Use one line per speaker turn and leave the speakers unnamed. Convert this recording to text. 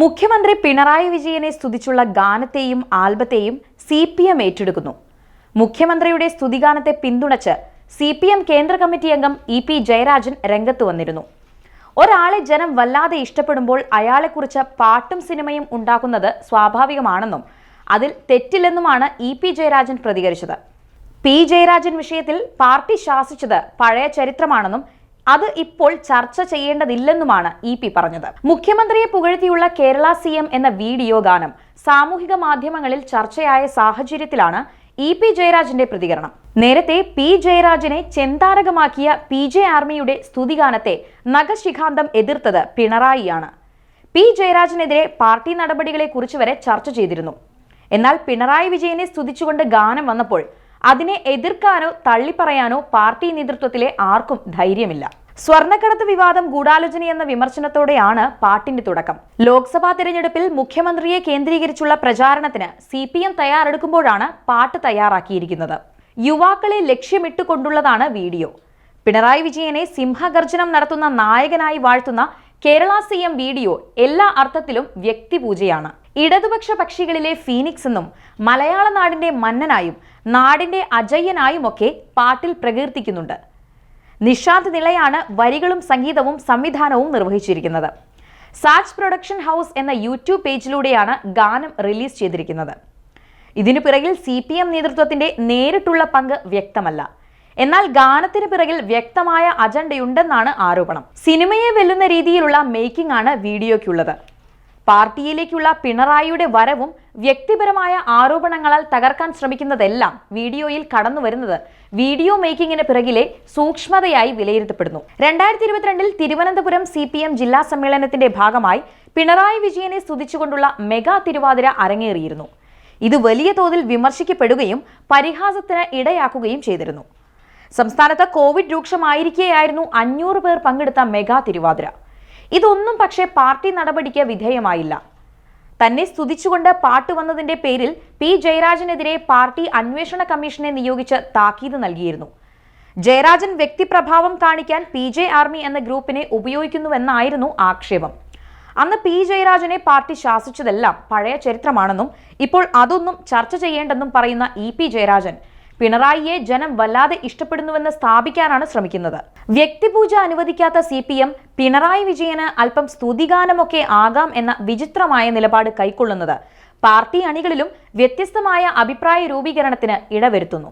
മുഖ്യമന്ത്രി പിണറായി വിജയനെ സ്തുതിച്ചുള്ള ഗാനത്തെയും ആൽബത്തെയും സി പി എം ഏറ്റെടുക്കുന്നു. മുഖ്യമന്ത്രിയുടെ സ്തുതിഗാനത്തെ പിന്തുണച്ച് സി പി എം കേന്ദ്ര കമ്മിറ്റി അംഗം ഇ പി ജയരാജൻ രംഗത്ത് വന്നിരുന്നു. ഒരാളെ ജനം വല്ലാതെ ഇഷ്ടപ്പെടുമ്പോൾ അയാളെക്കുറിച്ച് പാട്ടും സിനിമയും ഉണ്ടാക്കുന്നത് സ്വാഭാവികമാണെന്നും അതിൽ തെറ്റില്ലെന്നുമാണ് ഇ പി ജയരാജൻ പ്രതികരിച്ചത്. പി ജയരാജൻ വിഷയത്തിൽ പാർട്ടി ശാസിച്ചത് പഴയ ചരിത്രമാണെന്നും അത് ഇപ്പോൾ ചർച്ച ചെയ്യേണ്ടതില്ലെന്നുമാണ് ഇ പി പറഞ്ഞത്. മുഖ്യമന്ത്രിയെ പുകഴ്ത്തിയുള്ള കേരള സി എന്ന വീഡിയോ ഗാനം സാമൂഹിക മാധ്യമങ്ങളിൽ ചർച്ചയായ സാഹചര്യത്തിലാണ് ഇ പി ജയരാജന്റെ പ്രതികരണം. നേരത്തെ പി ജയരാജനെ ചെന്താരകമാക്കിയ പി ജെ ആർമിയുടെ സ്തുതിഗാനത്തെ നഗശിഖാന്തം എതിർത്തത് പിണറായിയാണ്. പി ജയരാജനെതിരെ പാർട്ടി നടപടികളെ കുറിച്ച് വരെ ചർച്ച ചെയ്തിരുന്നു. എന്നാൽ പിണറായി വിജയനെ സ്തുതിച്ചുകൊണ്ട് ഗാനം വന്നപ്പോൾ അതിനെ എതിർക്കാനോ തള്ളിപ്പറയാനോ പാർട്ടി നേതൃത്വത്തിലെ ആർക്കും ധൈര്യമില്ല. സ്വർണക്കടത്ത് വിവാദം ഗൂഢാലോചനയെന്ന വിമർശനത്തോടെയാണ് പാട്ടിന്റെ തുടക്കം. ലോക്സഭാ തെരഞ്ഞെടുപ്പിൽ മുഖ്യമന്ത്രിയെ കേന്ദ്രീകരിച്ചുള്ള പ്രചാരണത്തിന് സി പി എം തയ്യാറെടുക്കുമ്പോഴാണ് പാട്ട് തയ്യാറാക്കിയിരിക്കുന്നത്. യുവാക്കളെ ലക്ഷ്യമിട്ടുകൊണ്ടുള്ളതാണ് വീഡിയോ. പിണറായി വിജയനെ സിംഹഗർജനം നടത്തുന്ന നായകനായി വാഴ്ത്തുന്ന കേരള സി എം വീഡിയോ എല്ലാ അർത്ഥത്തിലും വ്യക്തിപൂജയാണ്. ഇടതുപക്ഷ പക്ഷികളിലെ ഫീനിക്സ് എന്നും മലയാള നാടിന്റെ മന്നനായും നാടിന്റെ അജയ്യനായുമൊക്കെ പാട്ടിൽ പ്രകീർത്തിക്കുന്നുണ്ട്. നിഷാന്ത് നിലയാണ് വരികളും സംഗീതവും സംവിധാനവും നിർവഹിച്ചിരിക്കുന്നത്. സാച്ച് പ്രൊഡക്ഷൻ ഹൗസ് എന്ന യൂട്യൂബ് പേജിലൂടെയാണ് ഗാനം റിലീസ് ചെയ്തിരിക്കുന്നത്. ഇതിനു പിറകിൽ സി പി എം നേതൃത്വത്തിന്റെ നേരിട്ടുള്ള പങ്ക് വ്യക്തമല്ല. എന്നാൽ ഗാനത്തിന് പിറകിൽ വ്യക്തമായ അജണ്ടയുണ്ടെന്നാണ് ആരോപണം. സിനിമയെ വെല്ലുന്ന രീതിയിലുള്ള മേക്കിംഗ് ആണ് വീഡിയോയ്ക്കുള്ളത്. പാർട്ടിയിലേക്കുള്ള പിണറായിയുടെ വരവും വ്യക്തിപരമായ ആരോപണങ്ങളാൽ തകർക്കാൻ ശ്രമിക്കുന്നതെല്ലാം വീഡിയോയിൽ കടന്നു വരുന്നത് വീഡിയോ മേക്കിങ്ങിന് പിറകിലെ സൂക്ഷ്മതയായി വിലയിരുത്തപ്പെടുന്നു. രണ്ടായിരത്തി ഇരുപത്തിരണ്ടിൽ തിരുവനന്തപുരം സി പി എം ജില്ലാ സമ്മേളനത്തിന്റെ ഭാഗമായി പിണറായി വിജയനെ സ്തുതിച്ചുകൊണ്ടുള്ള മെഗാ തിരുവാതിര അരങ്ങേറിയിരുന്നു. ഇത് വലിയ തോതിൽ വിമർശിക്കപ്പെടുകയും പരിഹാസത്തിന് ഇടയാക്കുകയും ചെയ്തിരുന്നു. സംസ്ഥാനത്ത് കോവിഡ് രൂക്ഷമായിരിക്കെയായിരുന്നു അഞ്ഞൂറ് പേർ പങ്കെടുത്ത മെഗാ തിരുവാതിര. ഇതൊന്നും പക്ഷേ പാർട്ടി നടപടിക്ക് വിധേയമായില്ല. തന്നെ സ്തുതിച്ചുകൊണ്ട് പാട്ട് വന്നതിന്റെ പേരിൽ പി. ജയരാജനെതിരെ പാർട്ടി അന്വേഷണ കമ്മീഷനെ നിയോഗിച്ച് താക്കീത് നൽകിയിരുന്നു. ജയരാജൻ വ്യക്തിപ്രഭാവം കാണിക്കാൻ പി. ജെ. ആർമി എന്ന ഗ്രൂപ്പിനെ ഉപയോഗിക്കുന്നുവെന്നായിരുന്നു ആക്ഷേപം. അന്ന് പി. ജയരാജനെ പാർട്ടി ശാസിച്ചതെല്ലാം പഴയ ചരിത്രമാണെന്നും ഇപ്പോൾ അതൊന്നും ചർച്ച ചെയ്യേണ്ടെന്നും പറയുന്ന ഇ. പി. ജയരാജൻ പിണറായിയെ ജനം വല്ലാതെ ഇഷ്ടപ്പെടുന്നുവെന്ന് സ്ഥാപിക്കാനാണ് ശ്രമിക്കുന്നത്. വ്യക്തിപൂജ അനുവദിക്കാത്ത സി പി എം പിണറായി വിജയന് അല്പം സ്തുതിഗാനമൊക്കെ ആകാം എന്ന വിചിത്രമായ നിലപാട് കൈക്കൊള്ളുന്നത്. പാർട്ടി അണികളിലും വ്യത്യസ്തമായ അഭിപ്രായ രൂപീകരണത്തിന് ഇടവരുത്തുന്നു.